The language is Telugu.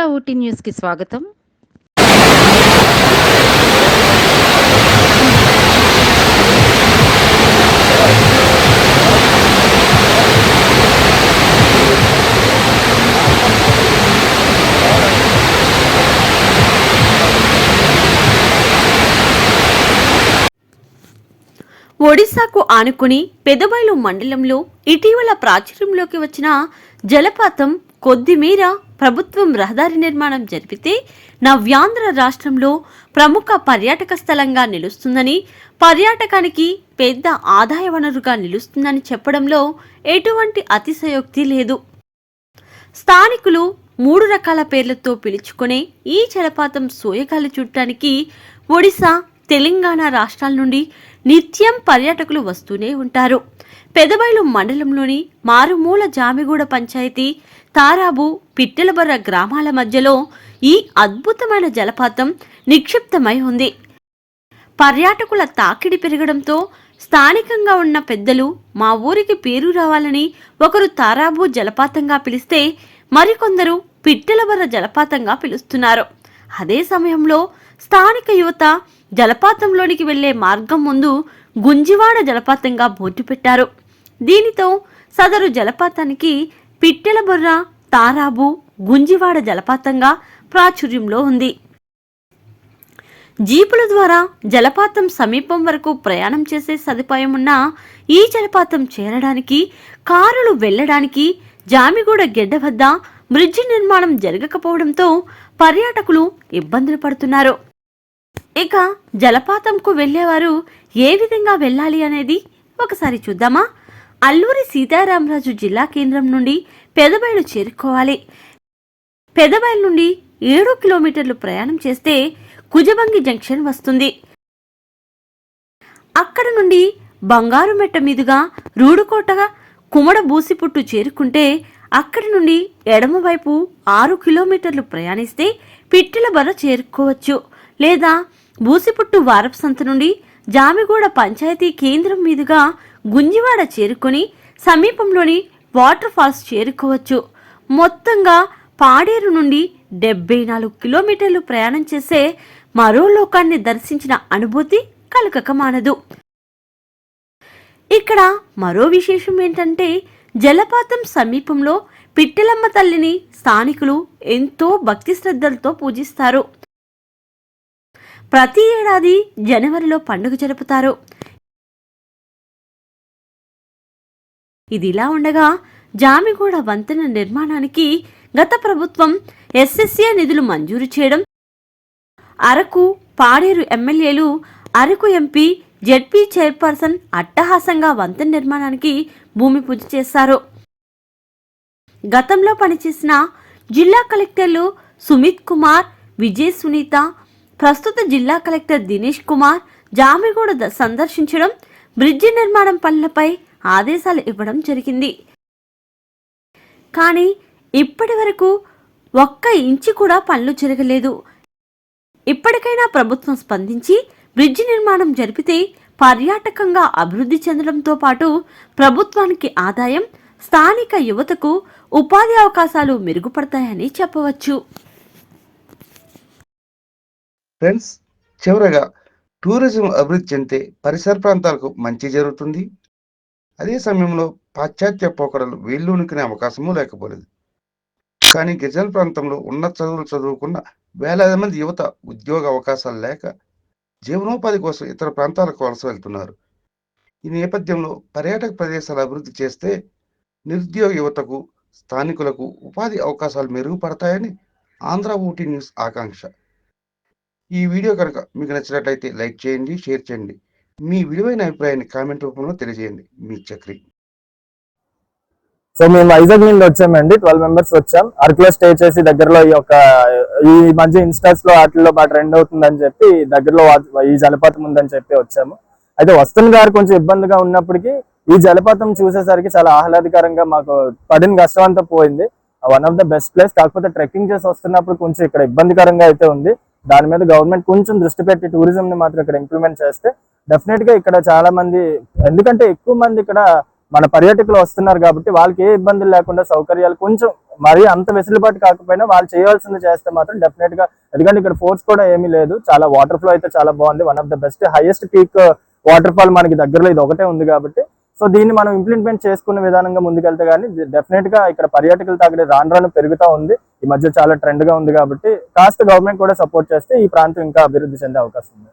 ఆంధ్ర ఊటీ న్యూస్కి స్వాగతం. ఒడిశాకు ఆనుకుని పెదబైలు మండలంలో ఇటీవల ప్రాచుర్యంలోకి వచ్చిన జలపాతం కొద్దిమేర ప్రభుత్వం రహదారి నిర్మాణం జరిపితే నవ్యాంధ్ర రాష్ట్రంలో ప్రముఖ పర్యాటక స్థలంగా నిలుస్తుందని పర్యాటకానికి పెద్ద ఆదాయ వనరుగా నిలుస్తుందని చెప్పడంలో ఎటువంటి అతిశయోక్తి లేదు. స్థానికులు మూడు రకాల పేర్లతో పిలుచుకునే ఈ జలపాతం సోయగాలి చూడటానికి ఒడిశా తెలంగాణ రాష్ట్రాల నుండి నిత్యం పర్యాటకులు వస్తూనే ఉంటారు. పెదబైలు మండలంలోని మారుమూల జామిగూడ పంచాయతీ తారాబు పిట్టెలబర్ర గ్రామాల మధ్యలో ఈ అద్భుతమైన జలపాతం నిక్షిప్తమై ఉంది. పర్యాటకుల తాకిడి పెరగడంతో స్థానికంగా ఉన్న పెద్దలు మా ఊరికి పేరు రావాలని ఒకరు తారాబు జలపాతంగా పిలిస్తే మరికొందరు పిట్టెలబర్ర జలపాతంగా పిలుస్తున్నారు. అదే సమయంలో స్థానిక యువత జలపాతంలోనికి వెళ్ళే మార్గం ముందు గుంజివాడ జలపాతంగా బోర్డు పెట్టారు. దీనితో సదరు జలపాతానికి పిట్టెలబొర్ర తారాబు గుంజివాడ జలపాతంగా ప్రాచుర్యంలో ఉంది. జీపుల ద్వారా జలపాతం సమీపం వరకు ప్రయాణం చేసే సదుపాయం ఉన్న ఈ జలపాతం చేరడానికి కారులు వెళ్ళడానికి జామిగూడ గెడ్డ వద్ద బ్రిడ్జి నిర్మాణం జరగకపోవడంతో పర్యాటకులు ఇబ్బందులు పడుతున్నారు. ఇక జలపాతంకు వెళ్ళేవారు ఏ విధంగా వెళ్ళాలి అనేది ఒకసారి చూద్దామా? అల్లూరి సీతారామరాజు జిల్లా కేంద్రం నుండి పెదబయలు చేరుకోవాలి. పెదబయలు నుండి ఏడు కిలోమీటర్లు ప్రయాణం చేస్తే కుజబంగి జంక్షన్ వస్తుంది. అక్కడ నుండి బంగారు మెట్ట మీదుగా రూడుకోట కుమడ బూసిపుట్టు చేరుకుంటే అక్కడి నుండి ఎడమవైపు ఆరు కిలోమీటర్లు ప్రయాణిస్తే పిట్టెల బర్ర చేరుకోవచ్చు. లేదా బూసిపుట్టు వారపు సంత నుండి జామిగూడ పంచాయతీ కేంద్రం మీదుగా గుంజివాడ చేరుకొని సమీపంలోని వాటర్ ఫాల్స్ చేరుకోవచ్చు. మొత్తంగా పాడేరు నుండి డెబ్బై నాలుగు కిలోమీటర్లు ప్రయాణం చేసే మరో లోకాన్ని దర్శించిన అనుభూతి కలకక మానదు ఇక్కడ మరో విశేషం ఏంటంటే జలపాతం సమీపంలో పిట్టెలమ్మ తల్లిని స్థానికులు ఎంతో భక్తి శ్రద్ధలతో పూజిస్తారు. ప్రతి ఏడాది జనవరిలో పండుగ జరుపుతారు. ఇదిలా ఉండగా జామిగూడ వంతెన నిర్మాణానికి గత ప్రభుత్వం ఎస్ఎస్ఏ నిధులు మంజూరు చేయడం అరకు పాడేరు ఎమ్మెల్యేలు అరకు ఎంపీ జెడ్పీ చైర్పర్సన్ అట్టహాసంగా వంతెన నిర్మాణానికి భూమి పూజ చేశారు. గతంలో పనిచేసిన జిల్లా కలెక్టర్లు సుమిత్ కుమార్ విజయ్ సునీత ప్రస్తుత జిల్లా కలెక్టర్ దినేష్ కుమార్ జామిగూడ ద- సందర్శించడం బ్రిడ్జి నిర్మాణం పనులపై ఆదేశాలు ఇవ్వడం జరిగింది. కానీ ఇప్పటి వరకు ఒక్క ఇంచి కూడా పనులు జరగలేదు. ఇప్పటికైనా ప్రభుత్వం స్పందించి బ్రిడ్జి నిర్మాణం జరిపితే పర్యాటకంగా అభివృద్ధి చెందడంతో పాటు ప్రభుత్వానికి ఆదాయం స్థానిక యువతకు ఉపాధి అవకాశాలు మెరుగుపడతాయని చెప్పవచ్చు. ఫ్రెండ్స్ చివరగా టూరిజం అభివృద్ధి చెందితే పరిసర ప్రాంతాలకు మంచి జరుగుతుంది. అదే సమయంలో పాశ్చాత్య పోకడలు వీళ్ళూనుకునే అవకాశము లేకపోలేదు. కానీ గిరిజన ప్రాంతంలో ఉన్నత చదువులు చదువుకున్న వేలాది మంది యువత ఉద్యోగ అవకాశాలు లేక జీవనోపాధి కోసం ఇతర ప్రాంతాలకు వలస వెళ్తున్నారు. ఈ నేపథ్యంలో పర్యాటక ప్రదేశాలు అభివృద్ధి చేస్తే నిరుద్యోగ యువతకు స్థానికులకు ఉపాధి అవకాశాలు మెరుగుపడతాయని ఆంధ్ర ఊటీ న్యూస్ ఆకాంక్ష. ఈ వీడియో కనుక మీకు నచ్చినట్లయితే లైక్ చేయండి షేర్ చేయండి. మీ విలువైన అభిప్రాయాన్ని కామెంట్ రూపంలో తెలియజేయండి మీ చక్రి. సో మేము వైజాగ్ నుండి వచ్చామండి ట్వెల్వ్ మెంబర్స్ వచ్చాం. అరకులో స్టే చేసి దగ్గరలో ఈ యొక్క ఈ మధ్య ఇన్స్టాస్లో వాటిల్లో బాగా ట్రెండ్ అవుతుందని చెప్పి దగ్గరలో ఈ జలపాతం ఉందని చెప్పి వచ్చాము. అయితే వస్తున్న గారు కొంచెం ఇబ్బందిగా ఉన్నప్పటికీ ఈ జలపాతం చూసేసరికి చాలా ఆహ్లాదకరంగా మాకు పడిన కష్టం అంతా పోయింది. One of the best place కాకపోతే ట్రెక్కింగ్ చేసి వస్తున్నప్పుడు కొంచెం ఇక్కడ ఇబ్బందికరంగా అయితే ఉంది. దాని మీద గవర్నమెంట్ కొంచెం దృష్టి పెట్టి టూరిజం ని మాత్రం ఇక్కడ ఇంప్లిమెంట్ చేస్తే డెఫినెట్గా ఇక్కడ చాలా మంది ఎందుకంటే ఎక్కువ మంది ఇక్కడ మన పర్యాటకులు వస్తున్నారు కాబట్టి వాళ్ళకి ఏ ఇబ్బందులు లేకుండా సౌకర్యాలు కొంచెం మరి అంత వెసులుబాటు కాకపోయినా వాళ్ళు చేయాల్సింది చేస్తే మాత్రం డెఫినెట్గా ఎందుకంటే ఇక్కడ ఫోర్స్ కూడా ఏమీ లేదు. చాలా వాటర్ ఫ్లో అయితే చాలా బాగుంది. One of the best highest peak waterfall మనకి దగ్గరలో ఇది ఒకటే ఉంది కాబట్టి. సో దీన్ని మనం ఇంప్లిమెంట్ చేసుకునే విధానంగా ముందుకెళ్తే కానీ డెఫినెట్గా ఇక్కడ పర్యాటకులు తాగడి రాను రాను పెరుగుతా ఉంది. ఈ మధ్య చాలా ట్రెండ్గా ఉంది కాబట్టి కాస్త గవర్నమెంట్ కూడా సపోర్ట్ చేస్తే ఈ ప్రాంతం ఇంకా అభివృద్ధి చెందే అవకాశం ఉంది.